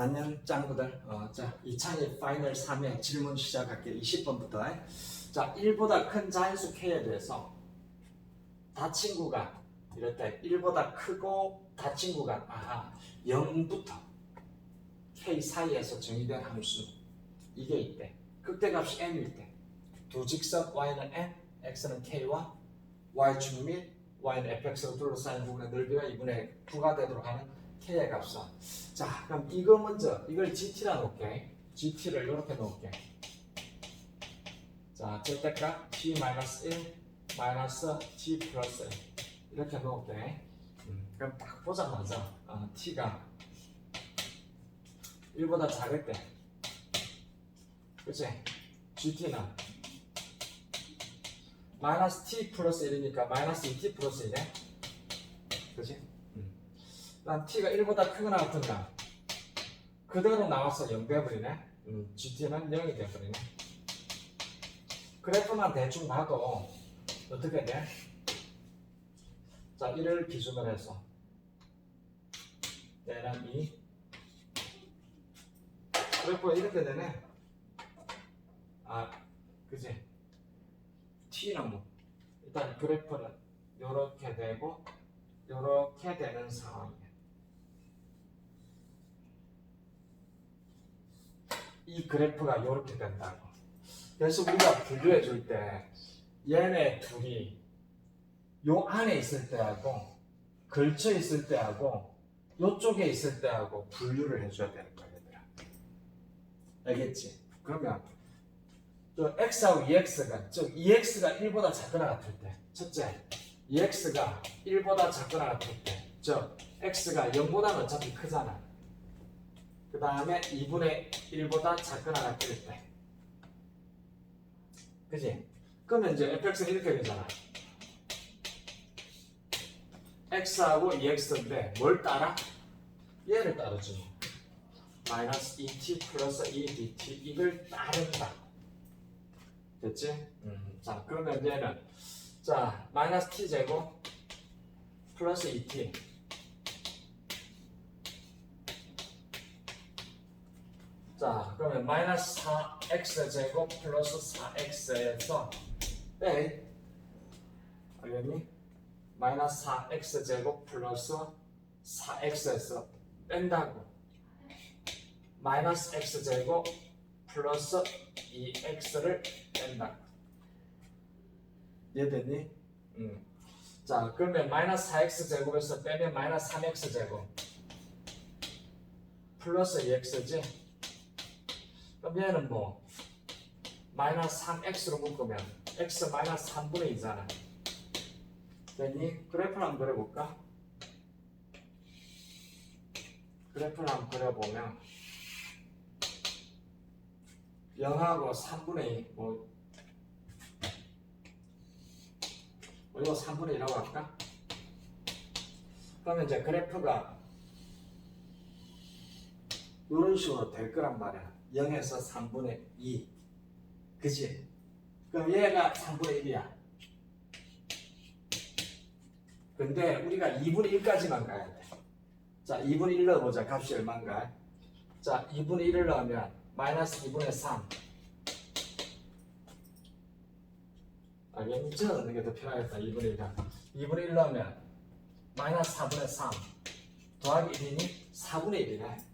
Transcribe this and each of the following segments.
안녕 짱구들. 어, 자2002 파이널 3회 질문 시작할게요. 20번부터. 자 1보다 큰 자연수 K에 대해서 닫힌 구간 이럴 때 1보다 크고 닫힌 구간 아하 0부터 K 사이에서 정의된 함수. 이게 있대 극대값이 n일 때. 두 직선 y는 n, x는 k와 y축 및 y는 fx로 둘러싸인 부분의 넓이가 2분의 9가 되도록 하는 k의 값은. 자 그럼 이거 먼저 이걸 gt라 놓을게. Gt를 이렇게 놓을게. 자 절대값 t 마이너스 1 마이너스 t 플러스 1 이렇게 놓을게. 음, 그럼 딱 보자마자 어, t가. 1보다 작을 때 그치? Gt는. 마이너스 t 플러스 1이니까 마이너스 2t 플러스 1이네 그치 난 t가 1보다 크거나 같은가? 그대로 나와서 0 돼버리네. 음, gt는 0이 돼버리네. 그래프만 대충 봐도 어떻게 돼? 자 1을 기준으로 해서 얘는 2 그래프가 이렇게 되네. 아 그지? T는 뭐 일단 그래프는 이렇게 되고 이렇게 되는 상황이에요. 이 그래프가 이렇게 된다고. 그래서 우리가 분류해 줄 때 얘네 둘이 요 안에 있을 때하고 걸쳐 있을 때하고 요쪽에 있을 때하고 분류를 해줘야 되는 거야, 얘들아. 알겠지? 그러면 저 x하고 2x가 즉 2x가 1보다 작거나 같을 때 첫째 2x가 1보다 작거나 같을 때즉 x가 0보다는 어차피 크잖아 그 다음에 2분의 1보다 작거나 같을 때 그지? 그러면 이제 fx는 이렇게 되잖아 x하고 2x인데 뭘 따라? 얘를 따르지 마이너스 2t 플러스 2dt 이걸 따른다 됐지? 음, 자 그러면 얘는 자 마이너스 t 제곱 플러스 2t 자 그러면 마이너스 4x 제곱 플러스 4x에서 빼 알겠니? 마이너스 4x 제곱 플러스 4x에서 뺀다고 마이너스 x 제곱 플러스 2x를 뺀다. 이해됐니? 음. 자, 그러면 마이너스 4x 제곱에서 빼면 마이너스 3x 제곱 플러스 2x지? 그럼 얘는 뭐 마이너스 3x로 묶으면 x 마이너스 3분의 2잖아. 됐니? 그래프를 한번 그려볼까? 그래프를 한번 그려보면 0하고 3분의 2, 뭐, 뭐 이거 3분의 2라고 할까? 그러면 이제 그래프가 이런 식으로 될 거란 말이야. 0에서 3분의 2. 그지? 그럼 얘가 3분의 1이야. 근데 우리가 2분의 1까지만 가야 돼. 자, 2분의 1 넣어보자. 값이 얼마인가? 자, 2분의 1을 넣으면 마이너스 2분의 3 알겠니? 저 넣는 게 더 편하겠다 2분의 1은 2분의 1 넣으면 마이너스 4분의 3 더하기 1이니 4분의 1이네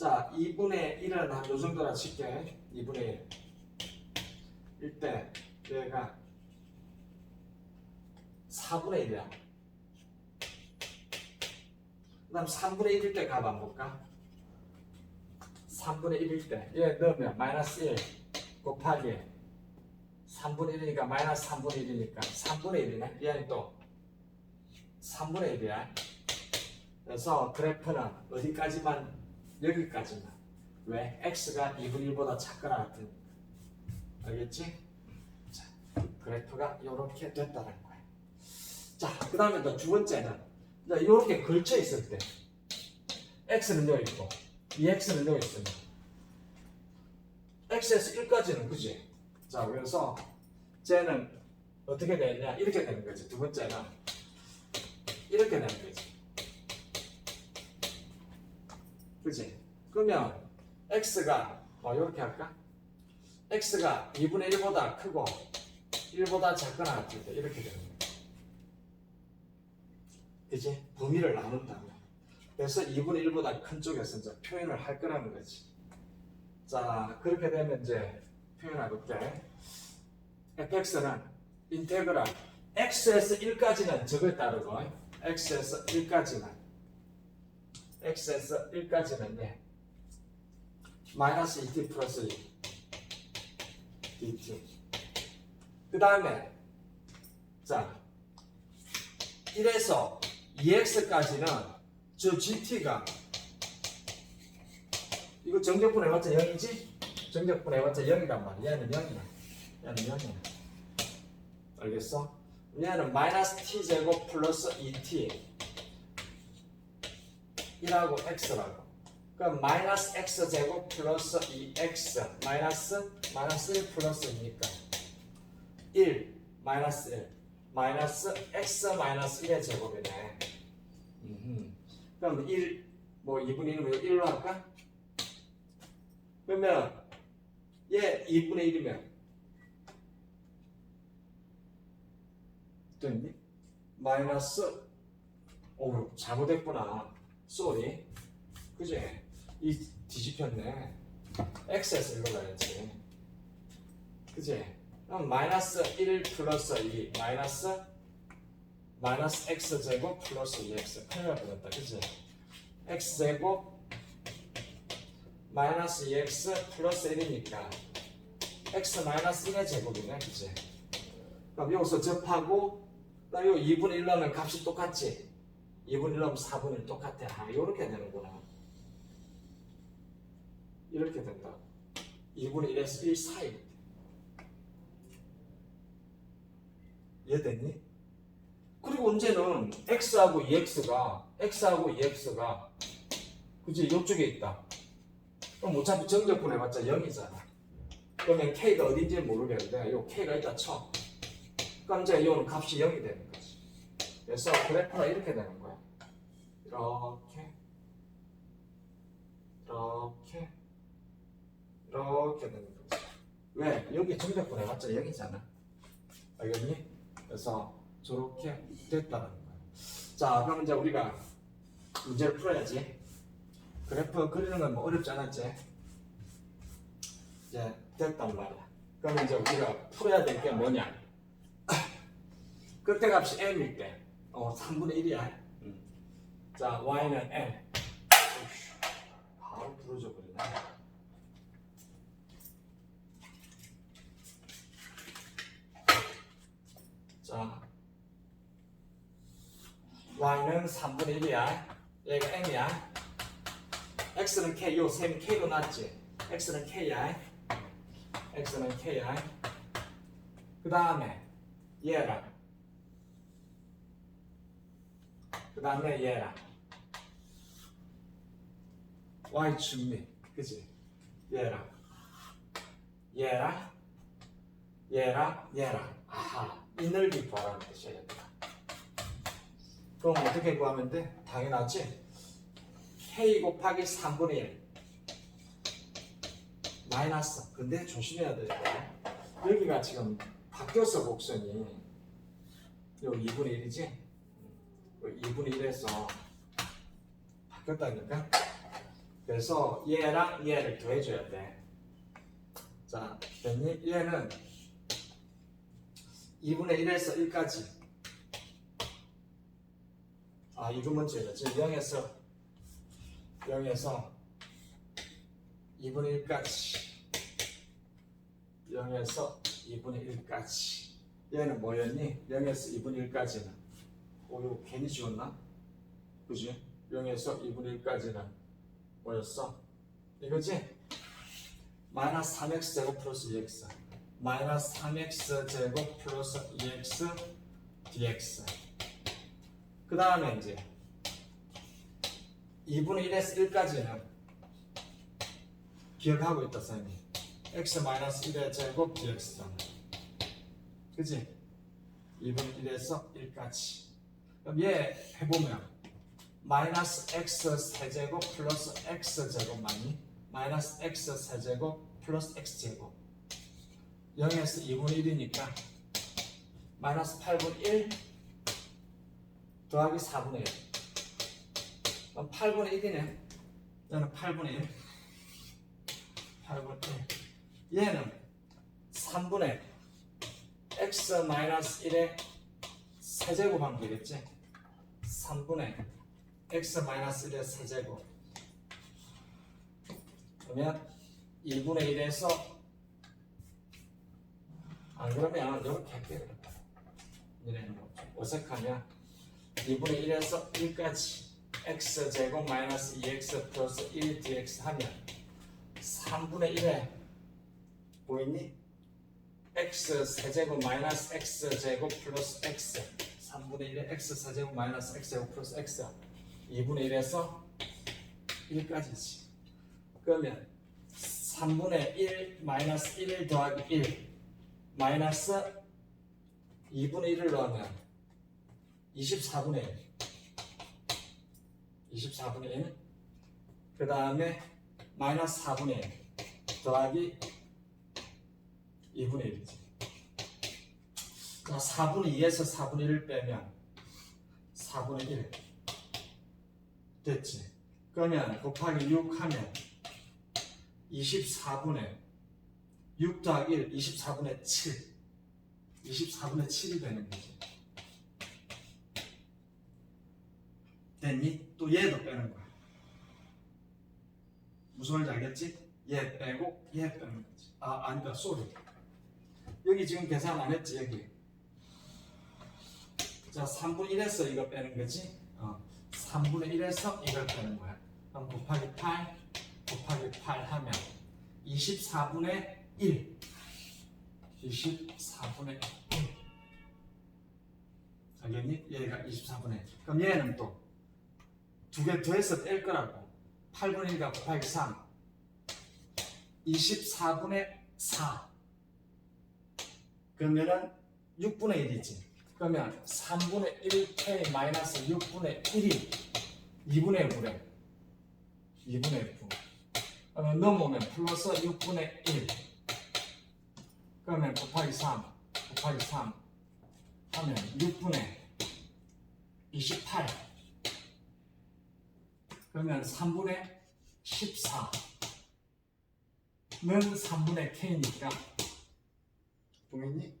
자 2분의 1은 한요 정도라 칠게 2분의 1 일때 얘가 4분의 1이야 그 다음 3분의 1일 때 값 안 볼까? 3분의 1일 때, 얘 넣으면 마이너스 1 곱하기 3분의 1이니까 마이너스 3분의 1이니까 3분의 1이네. 얘는 또 3분의 1이야. 그래서 그래프는 어디까지만, 여기까지만. 왜? x가 2분의 1보다 작거나 같은. 알겠지? 자, 그래프가 이렇게 됐다는 거야. 자, 그 다음에 또 두 번째는, 이렇게 걸쳐 있을 때, x는 여기 있고, 2x는 여기 있습니다. x에서 1까지는 그지? 자, 그래서 쟤는 어떻게 되느냐? 이렇게 되는 거지. 두 번째는 이렇게 되는 거지. 그지? 그러면 x가 뭐 이렇게 할까? x가 2분의 1보다 크고 1보다 작거나 같을 때 이렇게 되는 거야. 이제 범위를 나눈다면 그래서 2분의 1보다 큰 쪽에서 이제 표현을 할 거라는 거지. 자 그렇게 되면 이제 표현해볼게. fx는 인테그랄 x에서 1까지는 저걸 따르고 x에서 1까지는 x에서 1까지는 예. 마이너스 2t 플러스 2 dt 그 다음에 자 1에서 2x까지는 저 gt가 이거 정적분 해봤자 0이지? 정적분 해봤자 0이란 말이야 얘는 0이야 얘는 0이야 알겠어? 얘는 마이너스 t 제곱 플러스 2t 이라고 x라고 그럼 마이너스 x 제곱 플러스 2x 마이너스 마이너스 1 플러스 2니까 1 마이너스 1 마이너스 x 마이너스 1의 제곱이네. 그럼 1, 뭐 2분의 1이면 1로 할까? 그러면 얘 2분의 1이면 됐니? 마이너스 오 잘못했구나 쏘리 그지? 이 뒤집혔네 x에서 일로 가야지 그지? 그럼 마이너스 1 플러스 2 마이너스 마이너스 x 제곱 플러스 2x 큰일 날 뻔했다 그지? x 제곱 마이너스 2x 플러스 1이니까 x 마이너스 1의 제곱이네 그지? 그럼 여기서 접하고 나 요 2분의 1 넣으면 값이 똑같지? 2분의 1 넣으면 4분의 1 똑같아. 아 이렇게 되는구나. 이렇게 된다. 2분의 1에서 1 사이. 이해됐니? 그리고 문제는 x하고 2x가 x하고 2x가 그치 이쪽에 있다. 그럼 어차피 정적분 해봤자 0이잖아. 그러면 k가 어딘지 모르겠는데 요 k가 있다 쳐. 그럼 이제 이거는 값이 0이 되는 거지 그래서 그래프가 이렇게 되는 거야. 이렇게 이렇게 이렇게 되는 거지. 왜? 여기 정적분 해봤자 0이잖아. 알겠니? 그래서 저렇게 됐다는 거야. 자 그럼 이제 우리가 문제를 풀어야지. 그래프 그리는 건 뭐 어렵지 않았지? 이제 됐단 말이야. 그럼 이제 우리가 풀어야 될 게 뭐냐? 끝에값이 m일 때 어, 3분의 1이야. 자 y는 m 오이씨, 바로 부러져 버리네. 자 y는 3분의 1이야. 얘가 m이야. x는 k 요 셈이 k로 났지? x는 k야. x는 k야. 그 다음에 얘랑 그 다음에 얘랑 y 준비. 그지 얘랑 얘랑 얘랑 얘랑 아하. 이 넓이 구하라는 뜻이야겠다. 그럼 어떻게 구하면 돼? 당연하지? K 곱하기 3분의 1 마이너스. 근데 조심해야 돼. 이거 여기가 지금 바뀌었어 곡선이. 요 2분의 1이지 2분의 1에서 바뀌었다니까? 그래서 얘랑 얘를 더해줘야 돼 자 됐니? 얘는 2분의 1에서 1까지. 아 이거 먼저 해야지. 0에서 0에서 2분의 1까지. 0에서 2분의 1까지. 얘는 뭐였니? 0에서 2분의 1까지는 어 이거 괜히 지웠나? 그지? 0에서 2분의 1까지는 뭐였어? 이거지? 마이너스 3x 제곱 플러스 2x 마이너스 3x 제곱 플러스 2x dx 그 다음에 이제 2분의 1에서 1까지는 기억하고 있다 쌤이 x 마이너스 1의 제곱 dx잖아 그지? 2분의 1에서 1까지 그럼 얘 해보면 마이너스 x 세제곱 플러스 x 제곱만이 마이너스 x 세제곱 플러스 x 제곱. 0에서 2분의 1이니까 마이너스 8분의 1 더하기 4분의 1 그럼 8분의 1이네. 얘는 8분의 1 8분의 1 얘는 3분의 x 마이너스 1의 세제곱 하면 되겠지 3분의 x 마이너스 1의 세제곱. 그러면 2분의 1에서 안 그러면 이렇게 할게요 어색하면 2분의 1에서 1까지 x 제곱 마이너스 2x 플러스 1 dx 하면 3분의 1에 보이니? x 세제곱 마이너스 x 제곱 플러스 x 3분의 1에 x 세제곱 마이너스 x 제곱 플러스 x 2분의 1에서 1까지지. 그러면 3분의 1 마이너스 1 더하기 1 마이너스 2분의 1을 넣으면 24분의 1 24분의 1 그 다음에 마이너스 4분의 1 더하기 2분의 1이지 자 4분의 2에서 4분의 1을 빼면 4분의 1 됐지? 그러면 곱하기 6 하면 24분의 6 더하기 1 24분의 7 24분의 7이 되는 거지. 됐니? 또 얘도 빼는 거야. 무슨 말인지 알겠지? 얘 빼고 얘 빼는 거지. 아 아니다. 쏘리. 여기 지금 계산 안 했지 여기 자 3분의 1에서 이거 빼는 거지? 어, 3분의 1에서 이걸 빼는 거야. 그럼 곱하기 8 곱하기 8 하면 24분의 1 24분의 1 알겠니? 얘가 24분의 1 그럼 얘는 또 두 개 더해서 뺄 거라고. 8분의 1과 곱하기 3 24분의 4 그러면은 6분의 1이지 그러면 3분의 1k 마이너스 6분의 1이 2분의 1분의 2분의 1분 그러면 넘어오면 플러스 6분의 1 그러면 곱하기 3 곱하기 3 하면 6분의 28 그러면 3분의 14는 3분의 k니까. 보이니?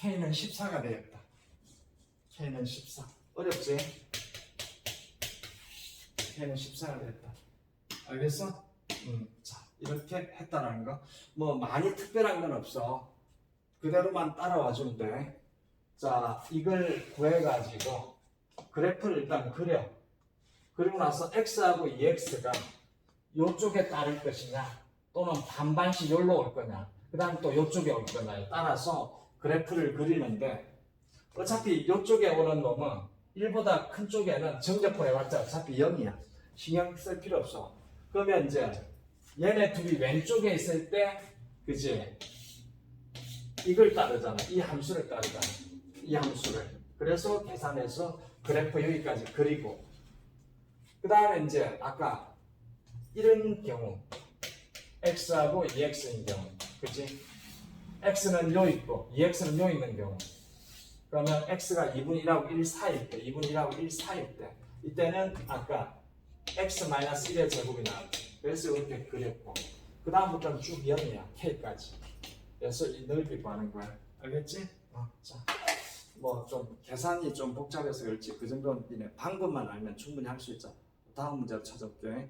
K는 14가 되겠다. K는 14 어렵지? k는 14가 되겠다. 알겠어? 음, 자 이렇게 했다라는 거. 뭐 많이 특별한 건 없어. 그대로만 따라와 주면 돼 자 이걸 구해가지고 그래프를 일단 그려. 그리고 나서 x하고 2x가 이쪽에 따를 것이냐 또는 반반씩 여기로 올 거냐 그 다음 또 이쪽에 올 거냐에 따라서 그래프를 그리는데 어차피 이쪽에 오는 놈은 1보다 큰 쪽에는 정적분 해봤자 어차피 0이야. 신경 쓸 필요 없어. 그러면 이제 얘네 둘이 왼쪽에 있을 때 그지? 이걸 따르잖아. 이 함수를 따르잖아. 이 함수를. 그래서 계산해서 그래프 여기까지 그리고 그 다음에 이제 아까 이런 경우 x하고 2x인 경우 그치? X는 요 있고 2x는 요 있는 경우. 그러면 x가 2분의 1하고 1 사이일 때 2분의 1하고 1 사이일 때 이때는 아까 x-1의 제곱이 나왔죠 그래서 이렇게 그렸고 그 다음부터는 쭉 0이야 k까지. 그래서 이 넓이 구하는 거야. 알겠지? 어, 자. 뭐좀 계산이 좀 복잡해서 그렇지. 그 정도는 방법만 알면 충분히 할 수 있죠. 다음 문제로 찾아올게